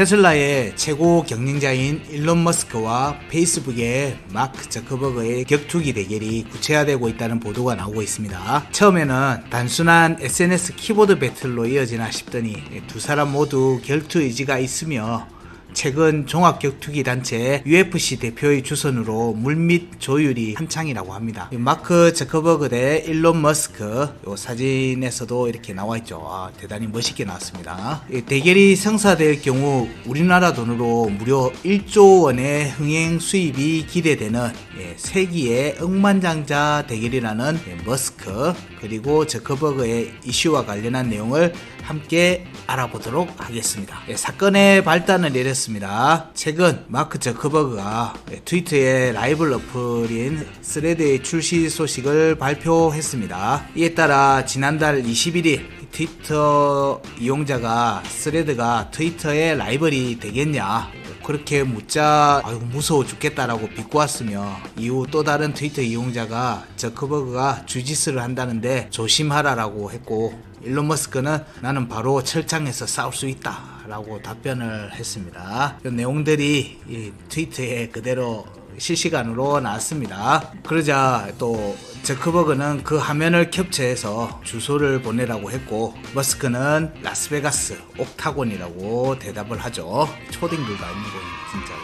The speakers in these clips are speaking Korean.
테슬라의 최고 경영자인 일론 머스크와 페이스북의 마크 저커버그의 격투기 대결이 구체화되고 있다는 보도가 나오고 있습니다. 처음에는 단순한 SNS 키보드 배틀로 이어지나 싶더니 두 사람 모두 결투 의지가 있으며 최근 종합격투기 단체 UFC 대표의 주선으로 물밑 조율이 한창이라고 합니다. 이 마크 저커버그 대 일론 머스크 요 사진에서도 이렇게 나와 있죠. 아, 대단히 멋있게 나왔습니다. 이 대결이 성사될 경우 우리나라 돈으로 무려 1조 원의 흥행 수입이 기대되는 예, 세기의 억만장자 대결이라는 예, 머스크 그리고 저커버그의 이슈와 관련한 내용을 함께 알아보도록 하겠습니다. 예, 사건의 발단을 내렸습니다. 최근 마크 저커버그가 예, 트위터의 라이벌 어플인 스레드의 출시 소식을 발표했습니다. 이에 따라 지난달 21일 트위터 이용자가 스레드가 트위터의 라이벌이 되겠냐 그렇게 묻자 아이고 무서워 죽겠다라고 비꼬았으며 이후 또 다른 트위터 이용자가 저커버그가 주짓수를 한다는데 조심하라라고 했고 일론 머스크는 나는 바로 철창에서 싸울 수 있다 라고 답변을 했습니다 이 내용들이 이 트위터에 그대로 실시간으로 나왔습니다. 그러자 또 저크버그는 그 화면을 캡처해서 주소를 보내라고 했고 머스크는 라스베가스 옥타곤이라고 대답을 하죠. 초딩들도 아니고 진짜로.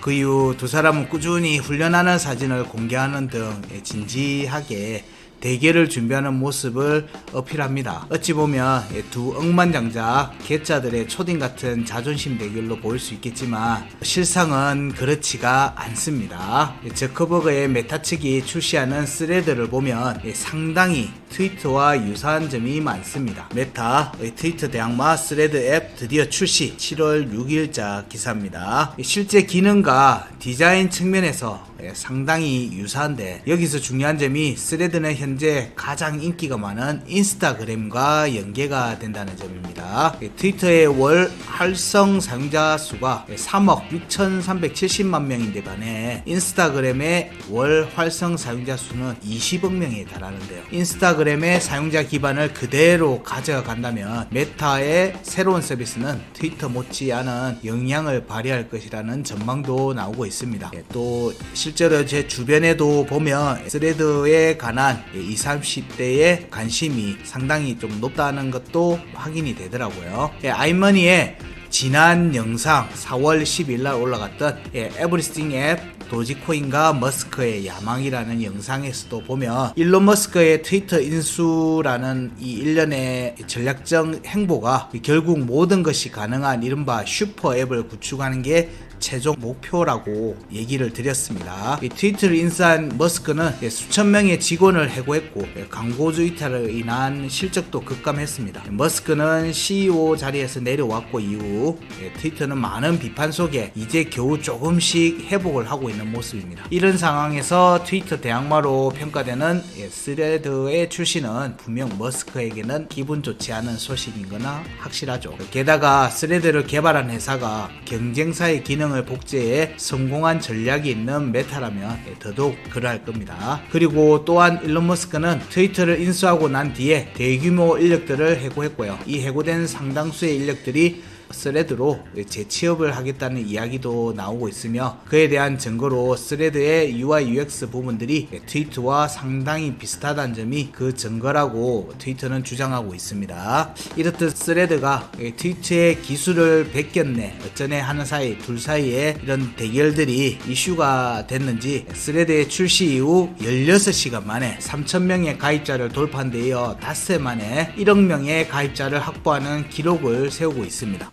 그 이후 두 사람은 꾸준히 훈련하는 사진을 공개하는 등 진지하게 대결을 준비하는 모습을 어필합니다. 어찌 보면 두 억만장자 개짜들의 초딩 같은 자존심 대결로 보일 수 있겠지만 실상은 그렇지가 않습니다. 저커버그의 메타 측이 출시하는 스레드를 보면 상당히 트위터와 유사한 점이 많습니다. 메타 트위터 대항마 스레드 앱 드디어 출시 7월 6일자 기사입니다. 실제 기능과 디자인 측면에서 상당히 유사한데 여기서 중요한 점이 스레드는 현재 가장 인기가 많은 인스타그램과 연계가 된다는 점입니다. 트위터의 월 활성 사용자 수가 3억 6,370만 명인데 반해 인스타그램의 월 활성 사용자 수는 20억 명에 달하는데요. 인스타그램 의 사용자 기반을 그대로 가져간다면 메타의 새로운 서비스는 트위터 못지않은 영향을 발휘할 것이라는 전망도 나오고 있습니다. 예, 또 실제로 제 주변에도 보면 스레드에 관한 20, 30대의 관심이 상당히 좀 높다는 것도 확인이 되더라고요. 예, 아이머니의 지난 영상 4월 10일 날 올라갔던 예, 에브리스팅 앱 도지코인과 머스크의 야망이라는 영상에서도 보면 일론 머스크의 트위터 인수라는 이 일련의 전략적 행보가 결국 모든 것이 가능한 이른바 슈퍼 앱을 구축하는 게 최종 목표라고 얘기를 드렸습니다. 이 트위터를 인수한 머스크는 수천 명의 직원을 해고했고 광고주 이탈로 인한 실적도 급감했습니다. 머스크는 CEO 자리에서 내려왔고 이후 트위터는 많은 비판 속에 이제 겨우 조금씩 회복을 하고 있는 모습입니다. 이런 상황에서 트위터 대항마로 평가되는 스레드의 출시는 분명 머스크에게는 기분 좋지 않은 소식인 거나 확실하죠. 게다가 스레드를 개발한 회사가 경쟁사의 기능 기능을 복제해 성공한 전략이 있는 메타라면 더더욱 그러할 겁니다. 그리고 또한 일론 머스크는 트위터를 인수하고 난 뒤에 대규모 인력들을 해고했고요. 이 해고된 상당수의 인력들이 스레드로 재취업을 하겠다는 이야기도 나오고 있으며 그에 대한 증거로 스레드의 UI UX 부분들이 트위터와 상당히 비슷하다는 점이 그 증거라고 트위터는 주장하고 있습니다. 이렇듯 스레드가 트위터의 기술을 베꼈네 어쩌네 하는 사이 둘 사이에 이런 대결들이 이슈가 됐는지 스레드의 출시 이후 16시간 만에 3천명의 가입자를 돌파한 데 이어 닷새 만에 1억 명의 가입자를 확보하는 기록을 세우고 있습니다.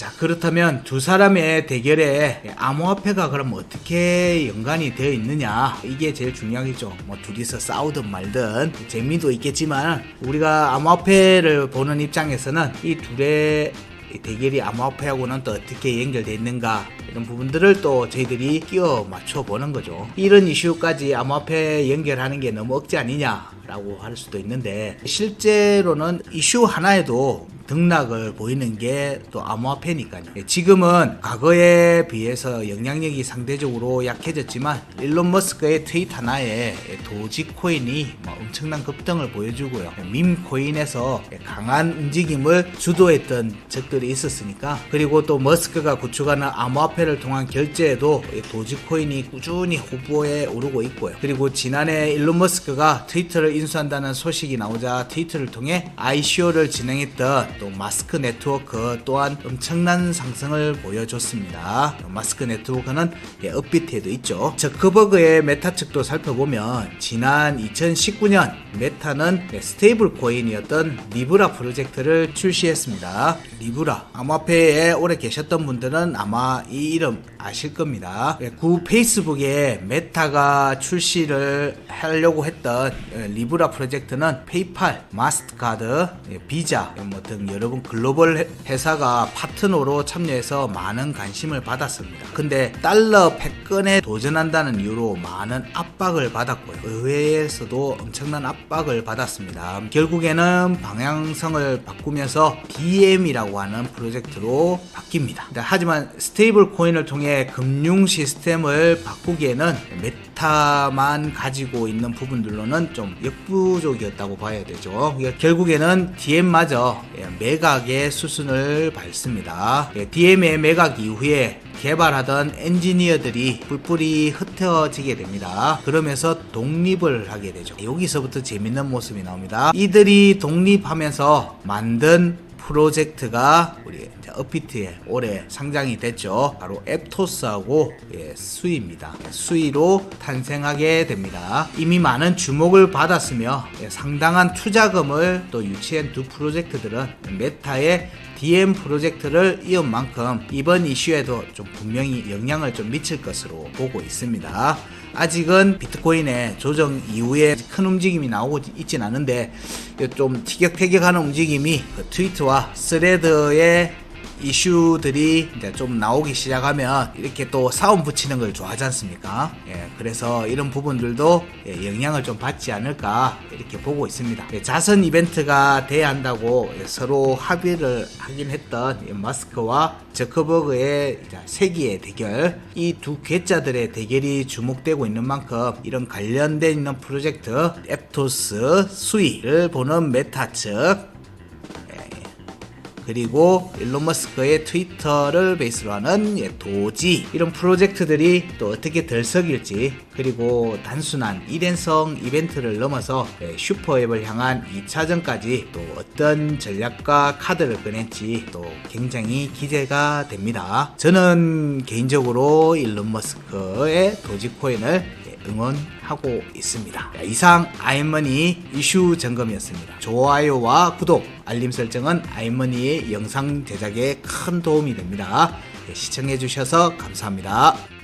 자 그렇다면 두 사람의 대결에 암호화폐가 그럼 어떻게 연관이 되어 있느냐? 이게 제일 중요하겠죠. 뭐 둘이서 싸우든 말든 재미도 있겠지만 우리가 암호화폐를 보는 입장에서는 이 둘의 대결이 암호화폐하고는 또 어떻게 연결되어 있는가? 이런 부분들을 또 저희들이 끼워 맞춰 보는 거죠. 이런 이슈까지 암호화폐 연결하는 게 너무 억지 아니냐 라고 할 수도 있는데 실제로는 이슈 하나에도 등락을 보이는 게 또 암호화폐니까요. 예, 지금은 과거에 비해서 영향력이 상대적으로 약해졌지만 일론 머스크의 트윗 하나에 도지코인이 뭐 엄청난 급등을 보여주고요. 밈 코인에서 강한 움직임을 주도했던 적들이 있었으니까 그리고 또 머스크가 구축하는 암호화폐를 통한 결제에도 이 도지코인이 꾸준히 후보에 오르고 있고요. 그리고 지난해 일론 머스크가 트위터를 인수한다는 소식이 나오자 트위터를 통해 ICO를 진행했던 또 마스크 네트워크 또한 엄청난 상승을 보여줬습니다. 마스크 네트워크는 예, 업비트에도 있죠. 저크버그의 메타 측도 살펴보면 지난 2019년 메타는 예, 스테이블 코인이었던 리브라 프로젝트를 출시했습니다. 리브라 암호화폐에 오래 계셨던 분들은 아마 이 이름 아실 겁니다. 예, 구 페이스북에 메타가 출시를 하려고 했던 예, 리브라 프로젝트는 페이팔, 마스터카드, 예, 비자 뭐 등 여러분 글로벌 회- 회사가 파트너로 참여해서 많은 관심을 받았습니다. 근데 달러 패권에 도전한다는 이유로 많은 압박을 받았고요. 의회에서도 엄청난 압박을 받았습니다. 결국에는 방향성을 바꾸면서 DM이라고 하는 프로젝트로 바뀝니다. 하지만 스테이블 코인을 통해 금융 시스템을 바꾸기에는 메타만 가지고 있는 부분들로는 좀 역부족이었다고 봐야 되죠. 이게 결국에는 DM마저 예, 매각의 수순을 밟습니다. 예, DM의 매각 이후에 개발하던 엔지니어들이 뿔뿔이 흩어지게 됩니다. 그러면서 독립을 하게 되죠. 여기서부터 재밌는 모습이 나옵니다. 이들이 독립하면서 만든 프로젝트가 우리 업비트에 올해 상장이 됐죠. 바로 앱토스하고 예, 수이입니다. 수이로 탄생하게 됩니다. 이미 많은 주목을 받았으며 예, 상당한 투자금을 또 유치한 두 프로젝트들은 메타의 DM 프로젝트를 이은 만큼 이번 이슈에도 좀 분명히 영향을 좀 미칠 것으로 보고 있습니다. 아직은 비트코인의 조정 이후에 큰 움직임이 나오고 있진 않은데 좀 티격태격하는 움직임이 그 트위터와 스레드의 이슈들이 이제 좀 나오기 시작하면 이렇게 또 싸움 붙이는 걸 좋아하지 않습니까? 예, 그래서 이런 부분들도 예, 영향을 좀 받지 않을까 이렇게 보고 있습니다. 예, 자선 이벤트가 돼야 한다고 예, 서로 합의를 하긴 했던 이 마스크와 저커버그의 세기의 대결 이 두 괴짜들의 대결이 주목되고 있는 만큼 이런 관련된 있는 프로젝트 앱토스 수위를 보는 메타 측 그리고 일론 머스크의 트위터를 베이스로 하는 예, 도지 이런 프로젝트들이 또 어떻게 들썩일지 그리고 단순한 일행성 이벤트를 넘어서 예, 슈퍼앱을 향한 2차전까지 또 어떤 전략과 카드를 꺼낼지 또 굉장히 기대가 됩니다. 저는 개인적으로 일론 머스크의 도지코인을 예, 응원하고 있습니다. 자, 이상 아이머니 이슈 점검이었습니다. 좋아요와 구독, 알림 설정은 아이머니의 영상 제작에 큰 도움이 됩니다. 예, 시청해주셔서 감사합니다.